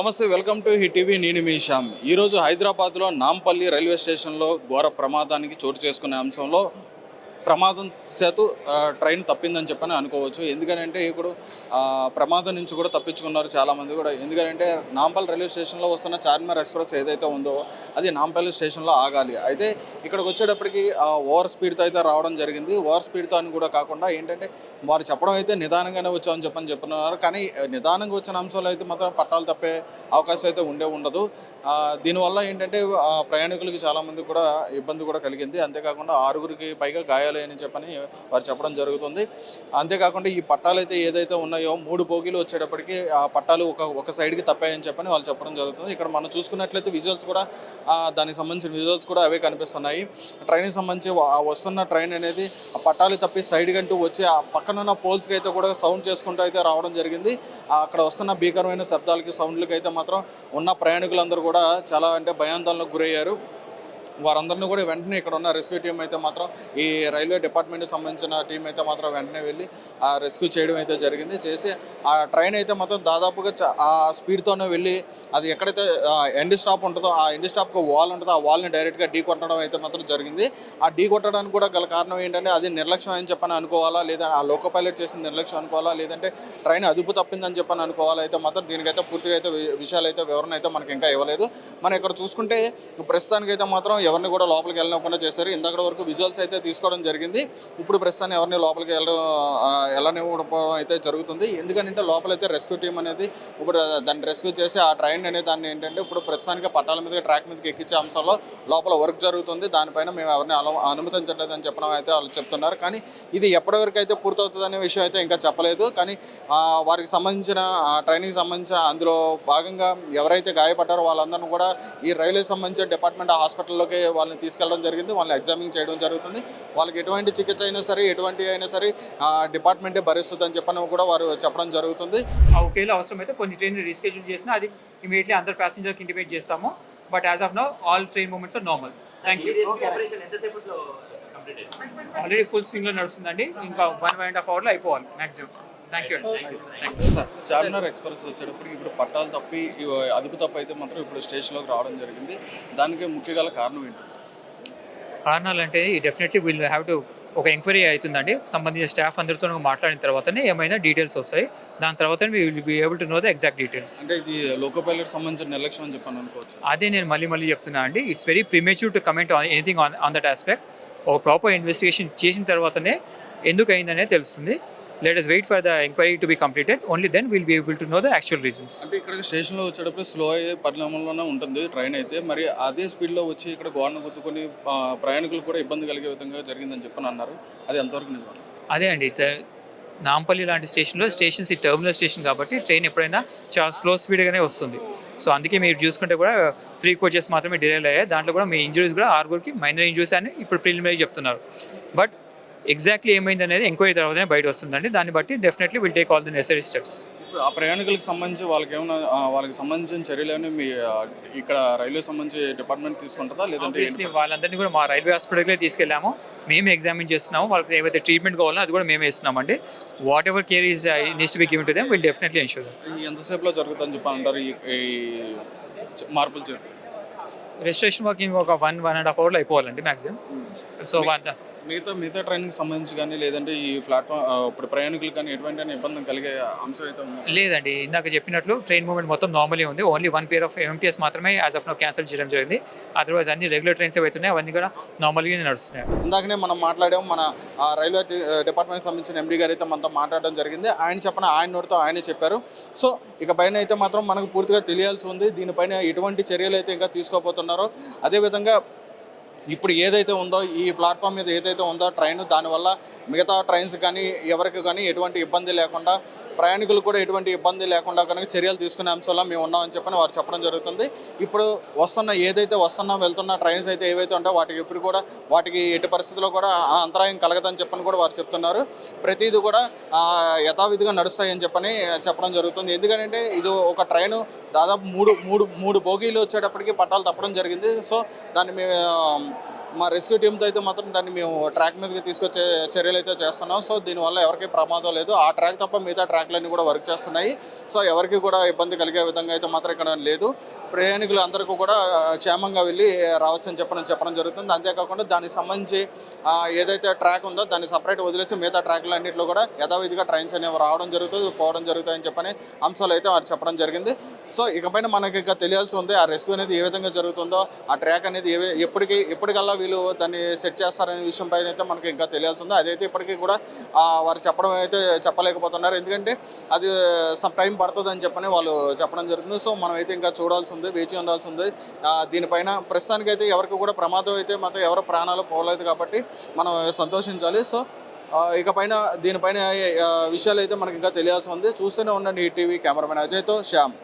నమస్తే welcome to hit TV నేను మీ శ్యామ్. ఈరోజు హైదరాబాద్లో నాంపల్లి రైల్వే స్టేషన్లో ఘోర ప్రమాదానికి చోటు చేసుకునే అంశంలో ప్రమాదం చేతు ట్రైన్ తప్పిందని చెప్పని అనుకోవచ్చు. ఎందుకనంటే ఇప్పుడు ప్రమాదం నుంచి కూడా తప్పించుకున్నారు చాలామంది కూడా. ఎందుకంటే నాంపల్లి రైల్వే స్టేషన్లో వస్తున్న చార్మినార్ ఎక్స్ప్రెస్ ఏదైతే ఉందో అది నాంపల్లి స్టేషన్లో ఆగాలి. అయితే ఇక్కడికి వచ్చేటప్పటికి ఓవర్ స్పీడ్తో అయితే రావడం జరిగింది. ఓవర్ స్పీడ్తో అని కూడా కాకుండా ఏంటంటే వారు చెప్పడం అయితే నిదానంగానే వచ్చామని చెప్పని చెప్తున్నారు. కానీ నిదానంగా వచ్చిన అంశాలు అయితే మాత్రం పట్టాలు తప్పే అవకాశం అయితే ఉండే ఉండదు. దీనివల్ల ఏంటంటే ప్రయాణికులకి చాలామంది కూడా ఇబ్బంది కూడా కలిగింది. అంతేకాకుండా ఆరుగురికి పైగా అని చెప్పని వారు చెప్పడం జరుగుతుంది. అంతేకాకుండా ఈ పట్టాలు అయితే ఏదైతే ఉన్నాయో మూడు బోగీలు వచ్చేటప్పటికి ఆ పట్టాలు ఒక ఒక సైడ్కి తప్పాయని చెప్పని వాళ్ళు చెప్పడం జరుగుతుంది. ఇక్కడ మనం చూసుకున్నట్లయితే విజువల్స్ కూడా దానికి సంబంధించిన విజువల్స్ కూడా అవే కనిపిస్తున్నాయి. ట్రైన్కి సంబంధించి వస్తున్న ట్రైన్ అనేది ఆ పట్టాలు తప్పి సైడ్ కంటూ వచ్చి ఆ పక్కన ఉన్న పోల్స్కి అయితే కూడా సౌండ్ చేసుకుంటూ అయితే రావడం జరిగింది. అక్కడ వస్తున్న భీకరమైన శబ్దాలకి సౌండ్లకి అయితే మాత్రం ఉన్న ప్రయాణికులందరూ కూడా చాలా అంటే భయాందోళనకు గురయ్యారు. వారందరినీ కూడా వెంటనే ఇక్కడ ఉన్న రెస్క్యూ టీం అయితే మాత్రం ఈ రైల్వే డిపార్ట్మెంట్కి సంబంధించిన టీం అయితే మాత్రం వెంటనే వెళ్ళి ఆ రెస్క్యూ చేయడం అయితే జరిగింది. చేసి ఆ ట్రైన్ అయితే మాత్రం దాదాపుగా ఆ స్పీడ్తోనే వెళ్ళి అది ఎక్కడైతే ఎండ్ స్టాప్ ఉంటుందో ఆ ఎండ్ స్టాప్కి వాల్ ఉంటుందో ఆ వాల్ని డైరెక్ట్గా ఢీ కొట్టడం అయితే మాత్రం జరిగింది. ఆ ఢీ కొట్టడానికి కూడా గల కారణం ఏంటంటే అది నిర్లక్ష్యం అని చెప్పని అనుకోవాలా లేదా ఆ లోకో పైలట్ చేసిన నిర్లక్ష్యం అనుకోవాలా లేదంటే ట్రైన్ అదుపు తప్పిందని చెప్పని అనుకోవాలా అయితే మాత్రం దీనికైతే పూర్తిగా అయితే విషయాలు అయితే వివరణ అయితే మనకి ఇంకా ఇవ్వలేదు. మనం ఇక్కడ చూసుకుంటే ప్రస్తుతానికి అయితే మాత్రం ఎవరిని కూడా లోపలికి వెళ్ళనివ్వకుండా చేశారు. ఇందాక వరకు విజువల్స్ అయితే తీసుకోవడం జరిగింది. ఇప్పుడు ప్రస్తుతాన్ని ఎవరిని లోపలికి వెళ్ళడం వెళ్ళనివ్వకపోవడం అయితే జరుగుతుంది. ఎందుకంటే లోపలైతే రెస్క్యూ టీం అనేది ఇప్పుడు దాన్ని రెస్క్యూ చేసి ఆ ట్రైన్ అనేది దాన్ని ఏంటంటే ఇప్పుడు ప్రస్తుతానికి పట్టాల మీద ట్రాక్ మీదకి ఎక్కించే అంశంలో లోపల వర్క్ జరుగుతుంది. దానిపైన మేము ఎవరిని అనుమతించట్లేదు అని చెప్పడం అయితే వాళ్ళు చెప్తున్నారు. కానీ ఇది ఎప్పటి వరకు అయితే పూర్తవుతుందనే విషయం అయితే ఇంకా చెప్పలేదు. కానీ వారికి సంబంధించిన ఆ ట్రైనింగ్ సంబంధించిన అందులో భాగంగా ఎవరైతే గాయపడ్డారో వాళ్ళందరినీ కూడా ఈ రైల్వే సంబంధించిన డిపార్ట్మెంట్ హాస్పిటల్లోకి వాళ్ళని తీసుకెళ్ళడం జరిగింది వాళ్ళని ఎగ్జామింగ్ చేయడం జరుగుతుంది. వాళ్ళకి ఎటువంటి చికిత్స అయినా సరే ఎటువంటి అయినా సరే ఆ, డిపార్ట్మెంటే భరిస్తుంది అని చెప్పని కూడా వారు చెప్పడం జరుగుతుంది. ఒకవేళ అవసరమైతే కొన్ని ట్రైన్ రీస్కెడ్యూల్ చేసినా అది ఇమీడియట్లీ అందరు ప్యాసింజర్కి ఇంటిమేట్ చేస్తాము. But as of now all train movements are normal thank you already full స్వింగ్లో నడుస్తుందండి. ఇంకా వన్ అండ్ హాఫ్ అవర్లో అయిపోవాలి అండి సార్ చార్మినార్ ఎక్స్ప్రెస్ వచ్చేటప్పటికి ఇప్పుడు పట్టాలు తప్పి అదుపు తప్పు అయితే మాత్రం ఇప్పుడు స్టేషన్లోకి రావడం జరిగింది. దానికి ముఖ్య గల కారణం ఏంటి? కారణాలు అంటే డెఫినెట్లీ విల్ హ్యావ్ టు ఒక ఎంక్వైరీ అవుతుందండి. సంబంధించిన స్టాఫ్ అందరితో మాట్లాడిన తర్వాతనే ఏమైనా డీటెయిల్స్ వస్తాయి. దాని తర్వాత we will be able to know the exact details అంటే ఇది లోకో పైలట్ సంబంధించిన నిర్లక్ష్యం అని చెప్పని అనుకోవచ్చు. అదే నేను మళ్ళీ మళ్ళీ చెప్తున్నా అండి. It's very premature to comment on anything on on that aspect ఒక ప్రాపర్ ఇన్వెస్టిగేషన్ చేసిన తర్వాతనే ఎందుకు అయిందనే తెలుస్తుంది. Let us wait for the enquiry to be completed only then will be able to know the actual reasons అంటే ఇక్కడ స్టేషన్లో వచ్చేటప్పుడు స్లో అయ్యే పరిణామంలోనే ఉంటుంది ట్రైన్ అయితే. మరి అదే స్పీడ్లో వచ్చి ఇక్కడ గోడను గుద్దుకొని ఆ, ప్రయాణికులు కూడా ఇబ్బంది కలిగే విధంగా జరిగిందని చెప్పని అన్నారు. అది ఎంతవరకు నిజం? అదే అండి. నాంపల్లి లాంటి స్టేషన్లో స్టేషన్స్ ఈ టర్మినల్ స్టేషన్ కాబట్టి ట్రైన్ ఎప్పుడైనా చాలా స్లో స్పీడ్గానే వస్తుంది. సో అందుకే మీరు చూసుకుంటే కూడా త్రీ కోచెస్ మాత్రమే డిలే అయ్యాయి. దాంట్లో కూడా మీ ఇంజరీస్ కూడా ఆరుగురికి మైనర్ ఇంజరీస్ అని ఇప్పుడు ప్రిలిమినరీ చెప్తున్నారు. బట్ ఎగ్జాక్ట్లీ ఏమైంది అనేది ఎంక్వైరీ తర్వాతనే బయట వస్తుందండి. దాన్ని బట్టి definitely will take all the necessary steps ఇప్పుడు ఆ ప్రయాణికులకు సంబంధించి వాళ్ళకి ఏమైనా వాళ్ళకి సంబంధించిన చర్యలు ఏమైనా మీ ఇక్కడ రైల్వే సంబంధించి డిపార్ట్మెంట్ తీసుకుంటుందా? లేదంటే వాళ్ళందరినీ కూడా మా రైల్వే హాస్పిటల్కే తీసుకెళ్ళాము. మేము ఎగ్జామిన్ చేస్తున్నాము. వాళ్ళకి ఏవైతే ట్రీట్మెంట్ కావాలో అది కూడా మేమే ఇస్తున్నామండి. Whatever care is needs to be given to them will definitely ensure ఎంతసేపులో జరుగుతుందని చెప్పి అంటారు ఈ మార్పులు రిజిస్ట్రేషన్ వర్క్ ఒక వన్ వన్ అండ్ హాఫ్ అవర్లో అయిపోవాలండి మ్యాక్సిమం సో మిగతా మిగతా ట్రైనింగ్ సంబంధించి కానీ లేదంటే ఈ ప్లాట్ఫామ్ ఇప్పుడు ప్రయాణికులు కానీ ఎటువంటి ఇబ్బంది కలిగే అంశం అయితే ఉందా? లేదండి. ఇందాక చెప్పినట్లు ట్రైన్ మూవ్మెంట్ మొత్తం నార్మలీ ఉంది. Only one pair of MTS మాత్రమే యాజ్ ఆఫ్ నో క్యాన్సిల్ చేయడం జరిగింది. అదర్వైజ్ అన్ని రెగ్యులర్ ట్రైన్స్ ఏవైతున్నాయి అవన్నీ కూడా నార్మల్గానే నడుస్తున్నాయి. ఇందాకనే మనం మాట్లాడాం మన ఆ, రైల్వే డిపార్ట్మెంట్ సంబంధించిన ఎండీ గారు అయితే మనతో మాట్లాడడం జరిగింది. ఆయన చెప్పిన ఆయన నోటితో ఆయనే చెప్పారు. సో ఇక పైన అయితే మాత్రం మనకు పూర్తిగా తెలియాల్సి ఉంది. దీనిపైన ఎటువంటి చర్యలు అయితే ఇంకా తీసుకోబోతున్నారో అదేవిధంగా ఇప్పుడు ఏదైతే ఉందో ఈ ప్లాట్ఫామ్ మీద ఏదైతే ఉందో ట్రైన్ దానివల్ల మిగతా ట్రైన్స్ కానీ ఎవరికి కానీ ఎటువంటి ఇబ్బంది లేకుండా ప్రయాణికులు కూడా ఎటువంటి ఇబ్బంది లేకుండా కనుక చర్యలు తీసుకునే అంశంలో మేము ఉన్నామని చెప్పని వారు చెప్పడం జరుగుతుంది. ఇప్పుడు వస్తున్న ఏదైతే వస్తున్న వెళ్తున్న ట్రైన్స్ అయితే ఏవైతే ఉంటాయో వాటికి ఇప్పుడు కూడా వాటికి ఎట్టి పరిస్థితుల్లో కూడా ఆ అంతరాయం కలగదని చెప్పని కూడా వారు చెప్తున్నారు. ప్రతిదీ కూడా యథావిధిగా నడుస్తాయని చెప్పని చెప్పడం జరుగుతుంది. ఎందుకంటే ఇది ఒక ట్రైను దాదాపు మూడు మూడు మూడు బోగీలు వచ్చేటప్పటికి పట్టాలు తప్పడం జరిగింది. సో దాన్ని మేము మా రెస్క్యూ టీమ్తో అయితే మాత్రం దాన్ని మేము ట్రాక్ మీదకి తీసుకొచ్చే చర్యలు అయితే చేస్తున్నాం. సో దీనివల్ల ఎవరికి ప్రమాదం లేదు. ఆ ట్రాక్ తప్ప మిగతా ట్రాక్లన్నీ కూడా వర్క్ చేస్తున్నాయి. సో ఎవరికి కూడా ఇబ్బంది కలిగే విధంగా అయితే మాత్రం ఇక్కడ లేదు. ప్రయాణికులు అందరికీ కూడా క్షేమంగా వెళ్ళి రావచ్చని చెప్పడం చెప్పడం జరుగుతుంది. అంతేకాకుండా దానికి సంబంధించి ఏదైతే ట్రాక్ ఉందో దాన్ని సపరేట్ వదిలేసి మిగతా ట్రాక్లు అన్నింటిలో కూడా యథావిధిగా ట్రైన్స్ అనేవి రావడం జరుగుతుంది పోవడం జరుగుతాయని చెప్పని అంశాలు అయితే వారు చెప్పడం జరిగింది. సో ఇకపైన మనకి ఇంకా తెలియాల్సి ఉంది ఆ రెస్క్యూ అనేది ఏ విధంగా జరుగుతుందో ఆ ట్రాక్ అనేది ఏ ఎప్పటికీ ఎప్పటికి ఎప్పటికల్లా వీళ్ళు దాన్ని సెట్ చేస్తారనే విషయం పైన అయితే మనకి ఇంకా తెలియాల్సి ఉంది. అదైతే ఇప్పటికీ కూడా వారు చెప్పడం అయితే చెప్పలేకపోతున్నారు. ఎందుకంటే అది సమ్ టైం పడుతుంది అని చెప్పని వాళ్ళు చెప్పడం జరుగుతుంది. సో మనం అయితే ఇంకా చూడాల్సి ఉంది వేచి ఉండాల్సి ఉంది. దీనిపైన ప్రస్తుతానికి అయితే ఎవరికి కూడా ప్రమాదం అయితే మాత్రం ఎవరు ప్రాణాలు పోలేదు కాబట్టి మనం సంతోషించాలి. సో ఇక ఇకపైన దీనిపైన విషయాలు అయితే మనకి ఇంకా తెలియాల్సి ఉంది. చూస్తూనే ఉండండి ఈటీవీ కెమెరామెన్ అజయ్తో శ్యామ్.